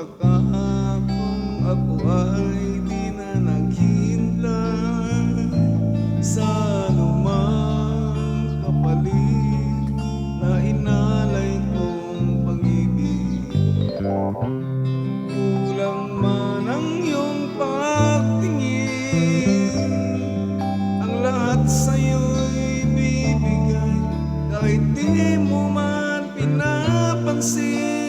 Ako ay di na naghintay Sa lumang kapalit na inalay kong pag-ibig man ang pagtingin. Ang lahat sa'yo'y bibigay Kahit di mo man pinapansin.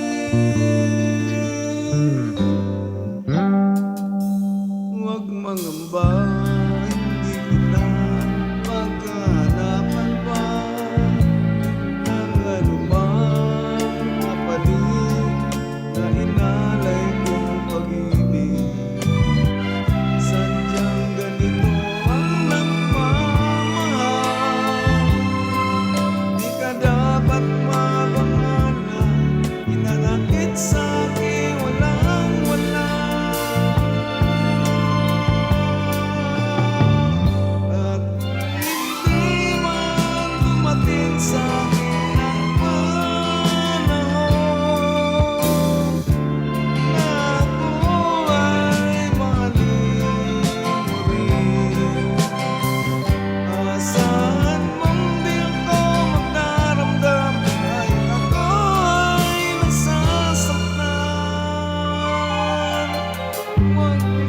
one.